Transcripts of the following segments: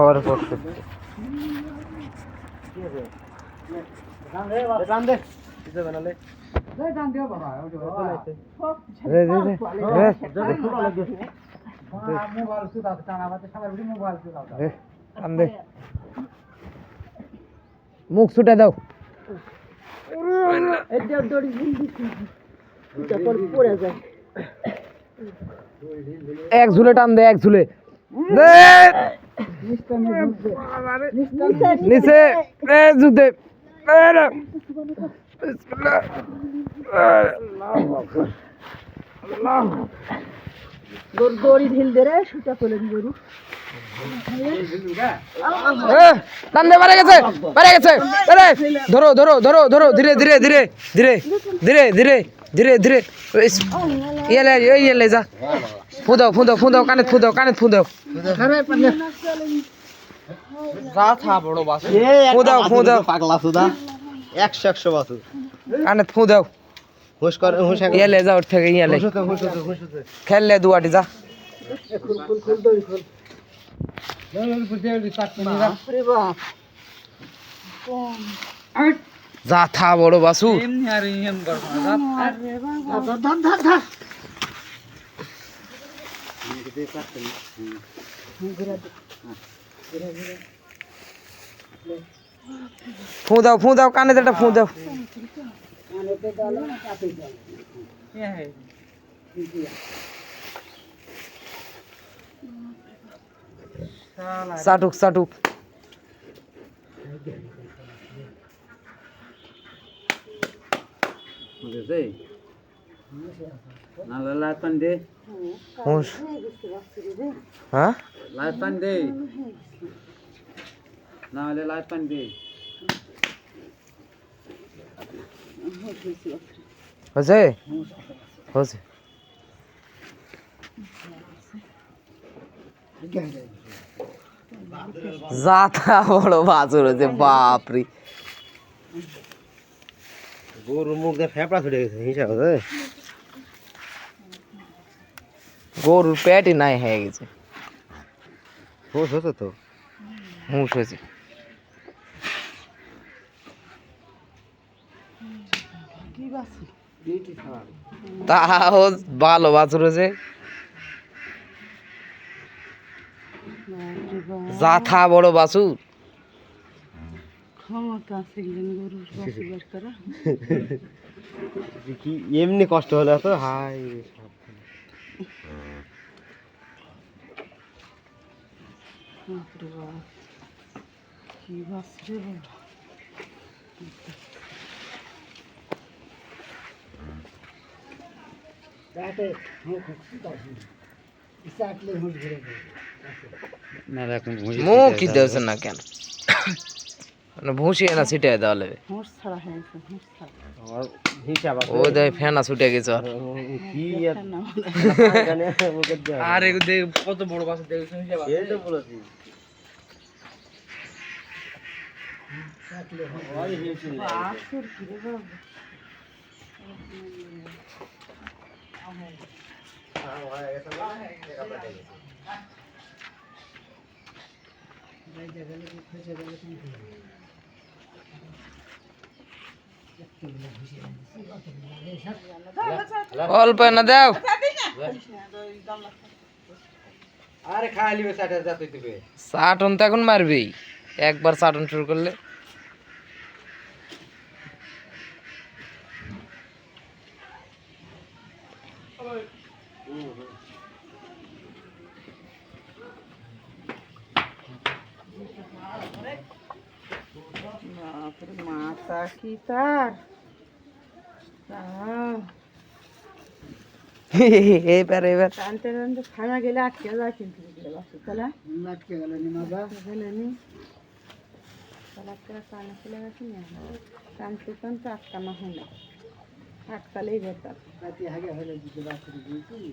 और four fifty बना दे दे दे दे। এক ঝুলে টান দে এক ঝুলে। নিচে গেছে গেছে আরে ধরো ধরো ধরো ধরো ধীরে ধীরে ধীরে ধীরে ধীরে ধীরে ধীরে ধীরে। ইয়েলে এই ইয়েলে যা। ফুদাও ফুদাও ফুদাও কানে ফুদাও কানে ফুদাও। ফুদাও ফুদাও। পাগলা সুদা। একশো একশো বছর। কানে ফুদাও। হুশ কর হুশ ইয়েলে যা ওর থেকে ইয়েলে খেললে দুয়াটি যা যা থা বড় বাসু ফু দাও ফু দাও কানে একটা ফু দাও অনেকে জলে চাপে জলে চাটুক চাটুক হ্যাঁ লাইট পান দে না হলে লাইট পান দে হয়েছে? হয়েছে। যাতা বড় বাছুর হয়েছে বাপরি। গরুর মুখ দিয়ে ফেপড়া ছুটে গেছে হিসাব গরুর পেটই নাই হয়ে গেছে। হুশ হচ্ছে তো? হুঁশ হয়েছে। তাও ভালো বাছুর হয়েছে। যাথা বড় বাছুর। কি এমনি কষ্ট হলে তো হাই মুখই দেওছেন না। কেন? ভুসি না ছিটাই দেওয়া লেবে ও দেখ ফেনা ছুটে গেছে আর দেখ কত বড় বাস দেখেছেন अल्प न देव अरे खाली में साठ हज़ार तो इतने साठ उन तक उन मर भी। एक बार साठ उन शुरू कर ले। बापरे माता की तार. हे. बरे बर. आणि त्यानंतर खाना गेला आटक्या जातील तिकडे वाटतं चला. नाटके झालं नाही माझा. गेलं नाही. त्याला तर कान केलं जाते नाही कानचे पण तर आत्ता महाना आत्ता लई घेतात. ती हागे हलवली बाकी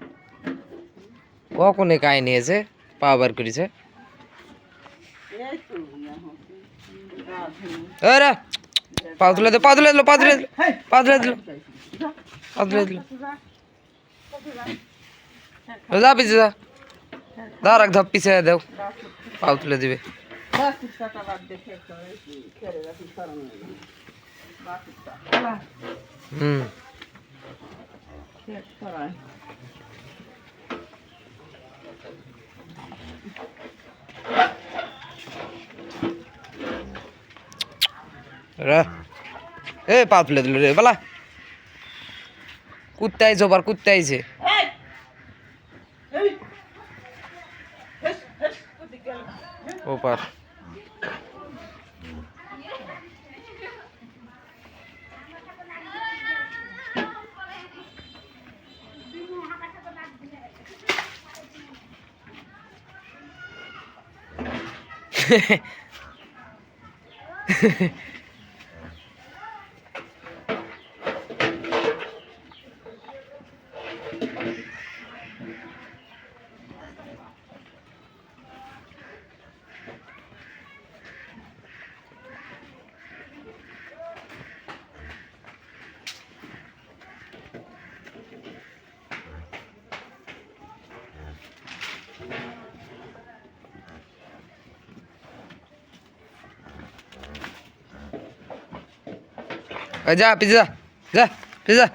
কখন এই কাহিনি এসে পাবার করেছে। আরে পা তুলে দে, পা তুলে দিল, পা তুলে দিল, পা তুলে দিল, পা তুলে দিল। যা দা রাখ, ধাপ পিছে দেও। পা তুলে এ পা তুলে দিল রে বলা। কুত্তে আইছে ওবার কুত্তে আইছে। ওপার। যা পিছে যা যা পিছে যা